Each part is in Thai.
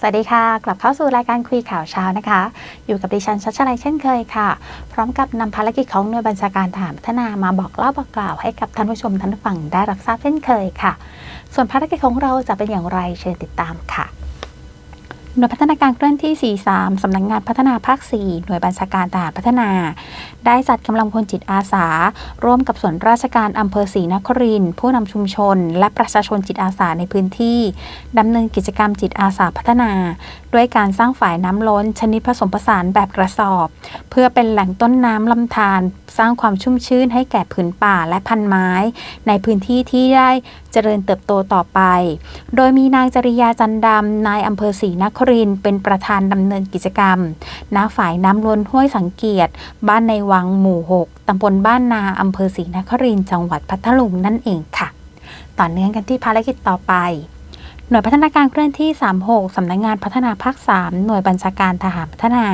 สวัสดีค่ะ กลับเข้าสู่รายการคุยข่าวเช้านะคะ อยู่กับดิฉันชัชลัยเช่นเคยค่ะ พร้อมกับนำภารกิจของหน่วยบัญชาการทหารพัฒนามาบอกเล่าบอกกล่าวให้กับท่านผู้ชมท่านผู้ฟังได้รับทราบเช่นเคยค่ะ ส่วนภารกิจของเราจะเป็นอย่างไรเชิญติดตามค่ะ หน่วยพัฒนาการเคลื่อนที่ 43 สำนักงงานพัฒนาภาค 4 หน่วยบัญชาการทหารพัฒนา ได้จัดกำลังพลจิตอาสา ร่วมกับส่วนราชการอำเภอศรีนครินผู้นำชุมชน และประชาชนจิตอาสาในพื้นที่ดำเนินกิจกรรมจิตอาสาพัฒนา ด้วยการสร้างฝ่ายน้ำล้นชนิดผสมผสานแบบกระสอบ เพื่อเป็นแหล่งต้นน้ำลำธาร สร้างความชุ่มชื้นให้แก่ผืนป่าและพันไม้ ในพื้นที่ที่ได้เจริญเติบโตต่อไป โดยมีนางจริยาจันดำนายอำเภอศรีนครินเป็นประธานดำเนินกิจกรรมณฝ่ายน้ำล้นห้วยสังเกต บ้านในวังหมู่ 6ตำบลบ้านนาอำเภอศรีนครินจังหวัดพัทลุงนั่นเองค่ะ ต่อเนื่องกันที่ภารกิจต่อไป หน่วยพัฒนาการเคลื่อนที่ 36 สำนักงงานพัฒนาภาค 3 หน่วยบัญชาการทหารพัฒนา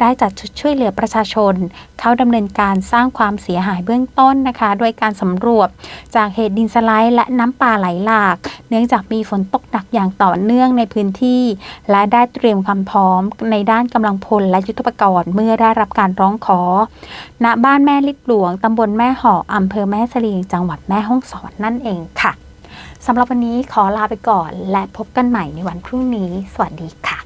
ได้จัดชุดช่วยเหลือประชาชน เข้าดำเนินการสร้างความเสียหายเบื้องต้นนะคะด้วยการสำรวจจากเหตุดินสไลด์และน้ำป่าไหลหลาก เนื่องจากมีฝนตกหนักอย่างต่อเนื่องในพื้นที่ และได้เตรียมความพร้อมในด้านกำลังพลและยุทธปกรณ์เมื่อได้รับการร้องขอ ณ บ้านแม่ลิดหลวงตำบลแม่ห่ออำเภอแม่เสลียงจังหวัดแม่ฮ่องสอนนั่นเองค่ะ สำหรับวันนี้ขอลาไปก่อน และพบกันใหม่ในวันพรุ่งนี้ สวัสดีค่ะ